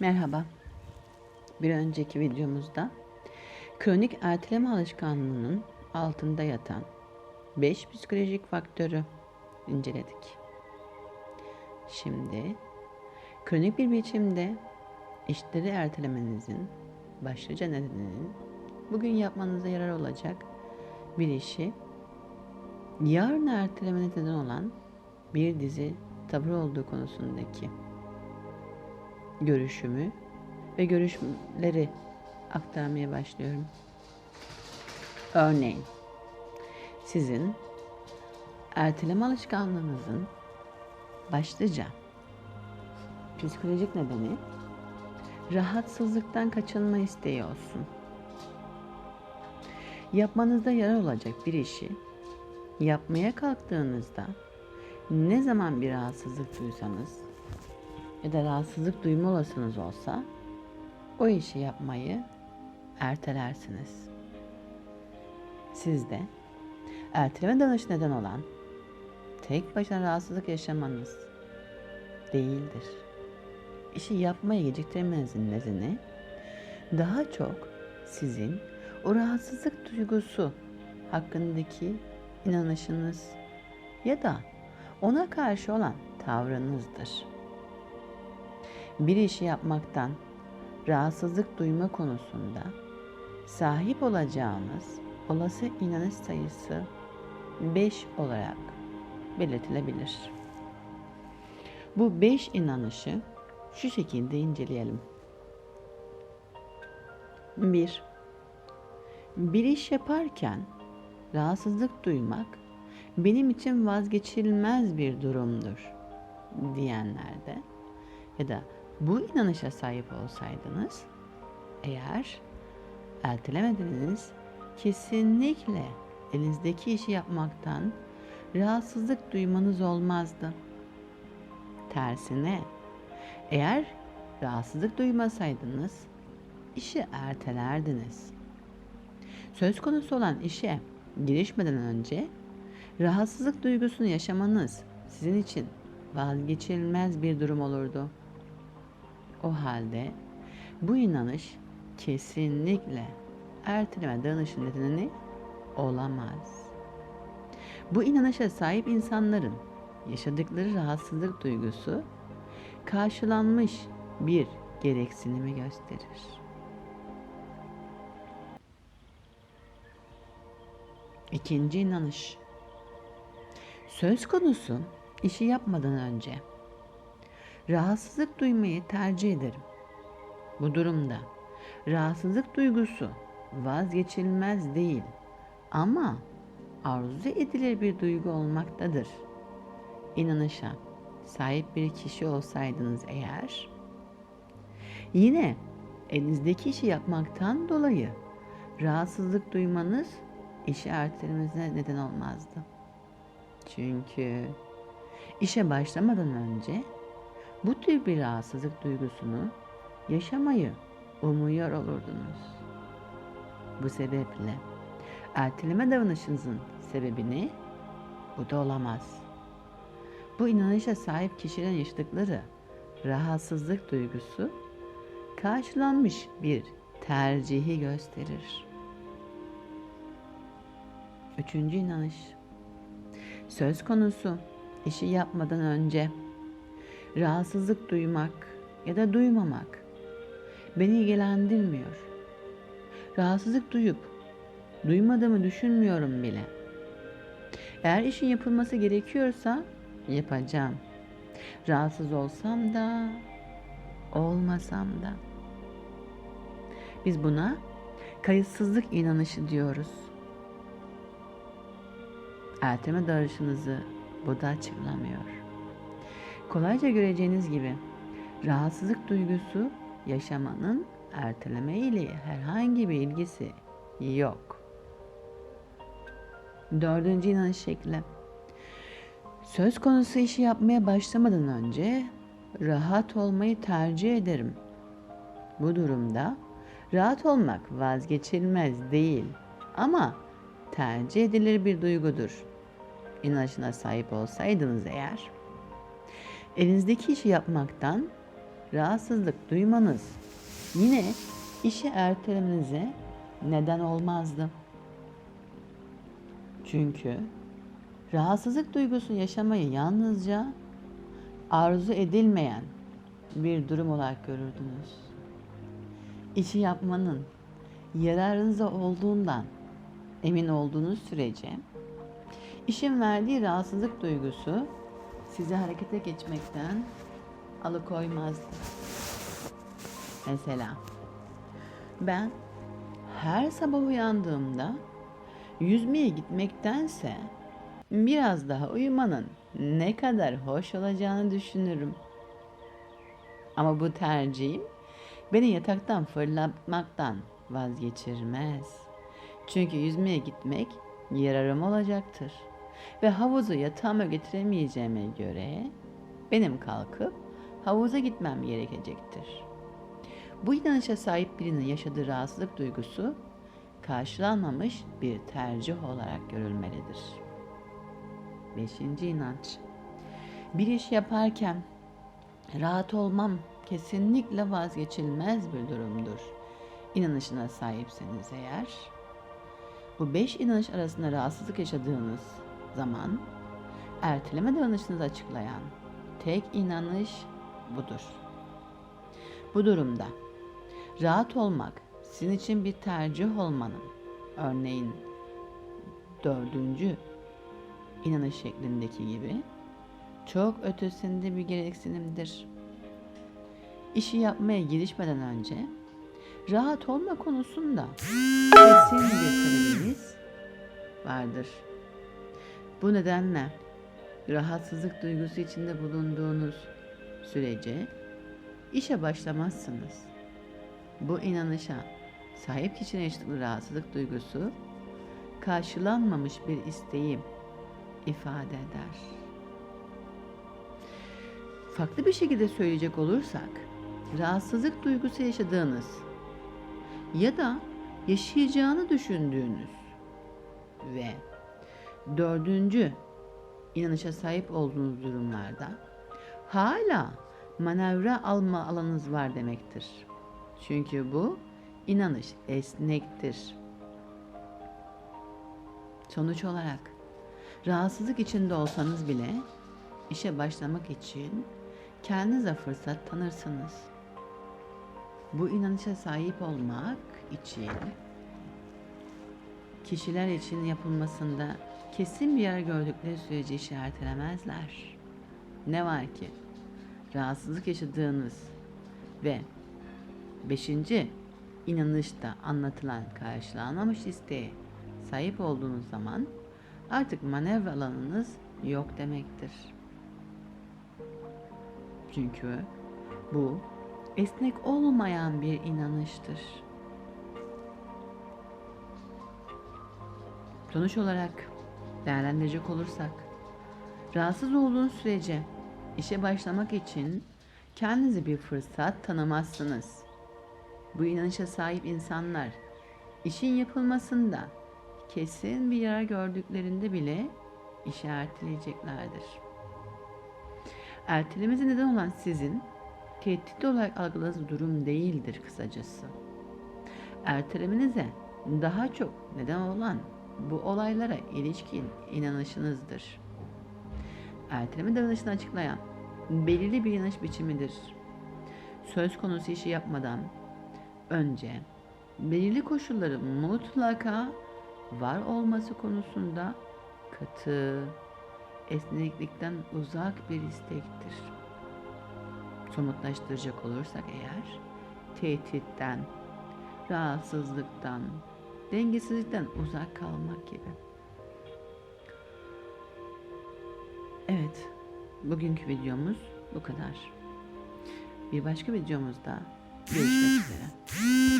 Merhaba. Bir önceki videomuzda kronik erteleme alışkanlığının altında yatan 5 psikolojik faktörü inceledik. Şimdi kronik bir biçimde işleri ertelemenizin başlıca nedeninin bugün yapmanıza yarar olacak bir işi yarın erteleme neden olan bir dizi tavır olduğu konusundaki görüşümü ve görüşleri aktarmaya başlıyorum. Örneğin sizin erteleme alışkanlığınızın başlıca psikolojik nedeni rahatsızlıktan kaçınma isteği olsun. Yapmanızda yarar olacak bir işi yapmaya kalktığınızda ne zaman bir rahatsızlık duysanız ya da rahatsızlık duyma olasınız olsa o işi yapmayı ertelersiniz. Sizde erteleme danış neden olan tek başına rahatsızlık yaşamanız değildir. İşi yapmaya geciktirmenizin nedeni daha çok sizin o rahatsızlık duygusu hakkındaki inanışınız ya da ona karşı olan tavrınızdır. Bir işi yapmaktan rahatsızlık duyma konusunda sahip olacağınız olası inanış sayısı 5 olarak belirtilebilir. Bu 5 inanışı şu şekilde inceleyelim. 1. Bir iş yaparken rahatsızlık duymak benim için vazgeçilmez bir durumdur diyenlerde ya da bu inanışa sahip olsaydınız eğer ertelemediniz kesinlikle elinizdeki işi yapmaktan rahatsızlık duymanız olmazdı. Tersine eğer rahatsızlık duymasaydınız işi ertelerdiniz. Söz konusu olan işe girişmeden önce rahatsızlık duygusunu yaşamanız sizin için vazgeçilmez bir durum olurdu. O halde bu inanış kesinlikle erteleme danışın nedeni olamaz. Bu inanışa sahip insanların yaşadıkları rahatsızlık duygusu karşılanmış bir gereksinimi gösterir. İkinci inanış. Söz konusu işi yapmadan önce rahatsızlık duymayı tercih ederim. Bu durumda rahatsızlık duygusu vazgeçilmez değil ama arzu edilir bir duygu olmaktadır. İnanışa sahip bir kişi olsaydınız eğer yine elinizdeki işi yapmaktan dolayı rahatsızlık duymanız işi ertelemenize neden olmazdı. Çünkü işe başlamadan önce bu tür bir rahatsızlık duygusunu yaşamayı umuyor olurdunuz. Bu sebeple erteleme davranışınızın sebebini bu da olamaz. Bu inanışa sahip kişilerin yaşadıkları rahatsızlık duygusu karşılanmış bir tercihi gösterir. Üçüncü inanış. Söz konusu işi yapmadan önce rahatsızlık duymak ya da duymamak beni ilgilendirmiyor. Rahatsızlık duyup duymadığımı düşünmüyorum bile. Eğer işin yapılması gerekiyorsa yapacağım. Rahatsız olsam da olmasam da. Biz buna kayıtsızlık inanışı diyoruz. Erteme darışınızı bu da açıklamıyor. Kolayca göreceğiniz gibi rahatsızlık duygusu yaşamanın erteleme ile herhangi bir ilgisi yok. Dördüncü inanış şekli. Söz konusu işi yapmaya başlamadan önce rahat olmayı tercih ederim. Bu durumda rahat olmak vazgeçilmez değil ama tercih edilir bir duygudur. İnanışına sahip olsaydınız eğer, elinizdeki işi yapmaktan rahatsızlık duymanız yine işi ertelemenize neden olmazdı. Çünkü rahatsızlık duygusu yaşamayı yalnızca arzu edilmeyen bir durum olarak görürdünüz. İşi yapmanın yararınıza olduğundan emin olduğunuz sürece işin verdiği rahatsızlık duygusu sizi harekete geçmekten alıkoymazdı. Mesela ben her sabah uyandığımda yüzmeye gitmektense biraz daha uyumanın ne kadar hoş olacağını düşünürüm. Ama bu tercihim beni yataktan fırlatmaktan vazgeçirmez. Çünkü yüzmeye gitmek yararım olacaktır. Ve havuzu yatağıma getiremeyeceğime göre benim kalkıp havuza gitmem gerekecektir. Bu inanışa sahip birinin yaşadığı rahatsızlık duygusu karşılanmamış bir tercih olarak görülmelidir. Beşinci inanç. Bir iş yaparken rahat olmam kesinlikle vazgeçilmez bir durumdur. İnanışına sahipseniz eğer, bu beş inanış arasında rahatsızlık yaşadığınız zaman erteleme davranışınızı açıklayan tek inanış budur. Bu durumda rahat olmak sizin için bir tercih olmanın örneğin dördüncü inanış şeklindeki gibi çok ötesinde bir gereksinimdir. İşi yapmaya girişmeden önce rahat olma konusunda kesin bir talebiniz vardır. Bu nedenle rahatsızlık duygusu içinde bulunduğunuz sürece işe başlamazsınız. Bu inanışa sahip kişinin yaşadığı rahatsızlık duygusu karşılanmamış bir isteği ifade eder. Farklı bir şekilde söyleyecek olursak, rahatsızlık duygusu yaşadığınız ya da yaşayacağını düşündüğünüz ve dördüncü inanışa sahip olduğunuz durumlarda hala manevra alma alanınız var demektir. Çünkü bu inanış esnektir. Sonuç olarak rahatsızlık içinde olsanız bile işe başlamak için kendinize fırsat tanırsınız. Bu inanışa sahip olmak için kişiler için yapılmasında kesin bir yer gördükleri sürece işi ertelemezler. Ne var ki rahatsızlık yaşadığınız ve beşinci inanışta anlatılan karşılanmamış isteğe sahip olduğunuz zaman artık manevra alanınız yok demektir. Çünkü bu esnek olmayan bir inanıştır. Sonuç olarak değerlendirecek olursak, rahatsız olduğunuz sürece işe başlamak için kendinize bir fırsat tanımazsınız. Bu inanışa sahip insanlar işin yapılmasında kesin bir yarar gördüklerinde bile işi erteleyeceklerdir. Ertelemesi neden olan sizin tehdit olarak algıladığınız durum değildir kısacası. Ertelemenize daha çok neden olan bu olaylara ilişkin inanışınızdır. Erteleme davranışını açıklayan belirli bir inanış biçimidir. Söz konusu işi yapmadan önce belirli koşulların mutlaka var olması konusunda katı, esneklikten uzak bir istektir. Somutlaştıracak olursak eğer, tehditten, rahatsızlıktan, dengesizlikten uzak kalmak gibi. Evet, bugünkü videomuz bu kadar. Bir başka videomuzda görüşmek üzere.